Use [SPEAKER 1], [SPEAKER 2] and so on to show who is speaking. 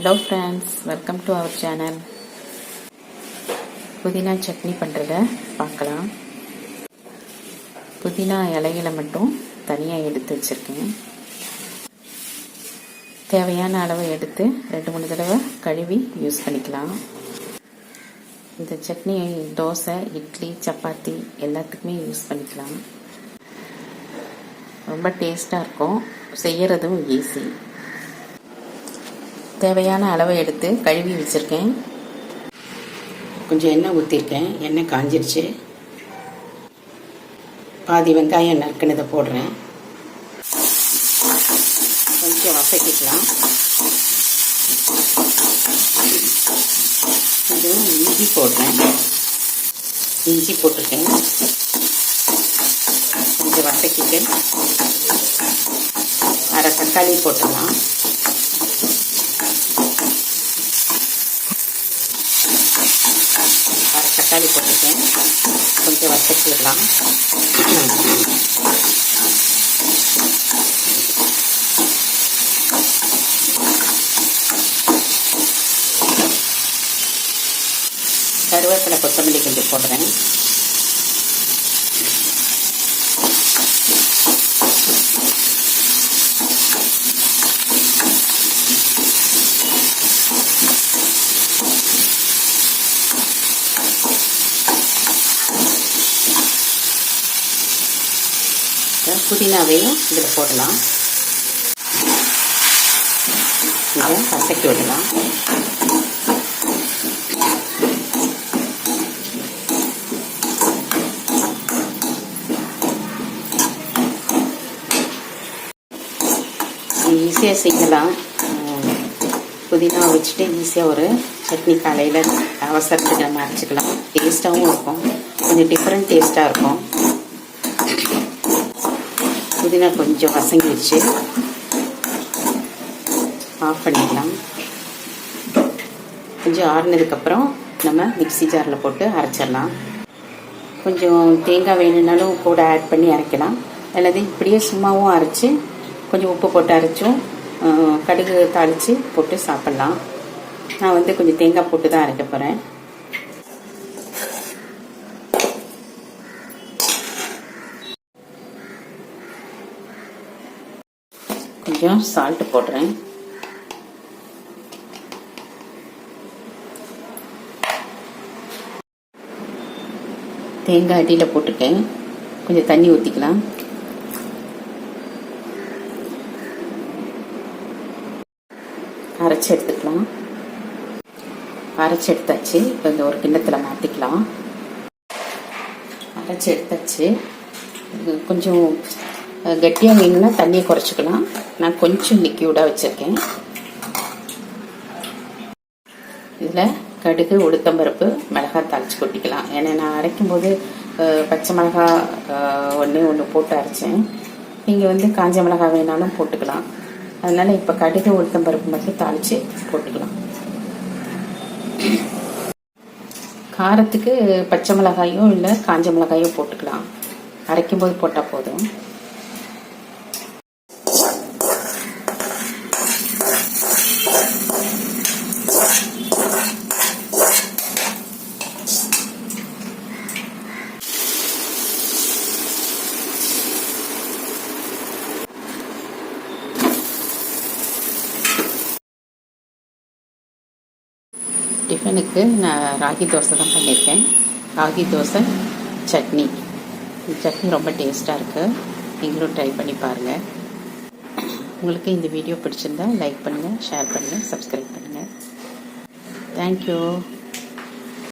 [SPEAKER 1] Hello friends welcome to our channel புதினா சட்னி பண்ணுறத பார்க்கலாம். புதினா இலைகளை மட்டும் தனியாக எடுத்து வச்சுருக்கேன். தேவையான அளவை எடுத்து ரெண்டு மூணு தடவை கழுவி யூஸ் பண்ணிக்கலாம். இந்த சட்னி தோசை இட்லி சப்பாத்தி எல்லாத்துக்குமே யூஸ் பண்ணிக்கலாம். ரொம்ப டேஸ்ட்டாக இருக்கும். செய்கிறதும் ஈஸி தேவையான அளவை எடுத்து கழுவி வச்சுருக்கேன்.
[SPEAKER 2] கொஞ்சம் எண்ணெய் ஊற்றிருக்கேன் எண்ணெய் காஞ்சிருச்சு. பாதி வெங்காயம் நறுக்கினதை போடுறேன். கொஞ்சம் வசக்கிக்கலாம் கொஞ்சம் இஞ்சி போடுறேன். இஞ்சி போட்டிருக்கேன். கொஞ்சம் வசக்கிட்டு அரை தக்காளி போட்டுடலாம் அரை தக்காளி போட்டிருக்கேன். கொஞ்சம் வசக்கிடலாம் கருவேப்பிலை கொத்தமல்லி கொஞ்சம் போடுறேன் புதினாவையும் இதில் போடலாம். இதை கசக்கி விடலாம். ஈஸியாக செய்யலாம். புதினா வச்சுட்டு ஈஸியாக ஒரு சட்னி காலையில் அவசரத்துக்கு நம்ம அரைச்சிக்கலாம். டேஸ்ட்டாகவும் இருக்கும். கொஞ்சம் டிஃப்ரெண்ட் டேஸ்ட்டாக இருக்கும். புதினா கொஞ்சம் வசங்கிடுச்சு ஆஃப் பண்ணிடலாம் கொஞ்சம் ஆறுனதுக்கப்புறம் நம்ம மிக்ஸி ஜாரில் போட்டு அரைச்சிடலாம். கொஞ்சம் தேங்காய் வேணும்னாலும் கூட ஆட் பண்ணி அரைக்கலாம். அல்லது இப்படியே சும்மாவும் அரைச்சி கொஞ்சம் உப்பு போட்டு அரைச்சும் கடுகு தாளித்து போட்டு சாப்பிட்லாம். நான் வந்து கொஞ்சம் தேங்காய் போட்டு தான் அரைக்க போகிறேன் கொஞ்சம் சால்ட் போடுறேன். தேங்காய் அடியில் போட்டிருக்கேன். கொஞ்சம் தண்ணி ஊற்றிக்கலாம் அரைச்சி எடுத்துக்கலாம். அரைச்சி எடுத்தாச்சு. இப்போ இந்த ஒரு கிண்ணத்தில் மாற்றிக்கலாம் அரைச்சி எடுத்தாச்சு. கொஞ்சம் கட்டியாக வேணும்னா தண்ணியை குறைச்சிக்கலாம். நான் கொஞ்சம் லிக்யூடாக வச்சுருக்கேன். இதில் கடுகு உளுத்தம்பருப்பு மிளகாய் தாளிச்சு கொட்டிக்கலாம். ஏன்னா நான் அரைக்கும்போது பச்சை மிளகாய் ஒன்று ஒன்று போட்டு அரைச்சேன். நீங்கள் வந்து காஞ்ச மிளகாய் வேணாலும் போட்டுக்கலாம். அதனால் இப்போ கடுகு உளுத்தம்பருப்பு மட்டும் தாளித்து போட்டுக்கலாம். காரத்துக்கு பச்சை மிளகாயும் இல்லை காஞ்ச மிளகாயும் போட்டுக்கலாம். அரைக்கும்போது போட்டால் போதும். டிஃபனுக்கு நான் ராகி தோசை தான் பண்ணியிருக்கேன். ராகி தோசை சட்னி. சட்னி ரொம்ப டேஸ்ட்டாக இருக்குது நீங்களும் ட்ரை பண்ணி பாருங்கள் உங்களுக்கு இந்த வீடியோ பிடிச்சிருந்தா லைக் பண்ணுங்கள் ஷேர் பண்ணுங்கள் சப்ஸ்கிரைப் பண்ணுங்கள் தேங்க்யூ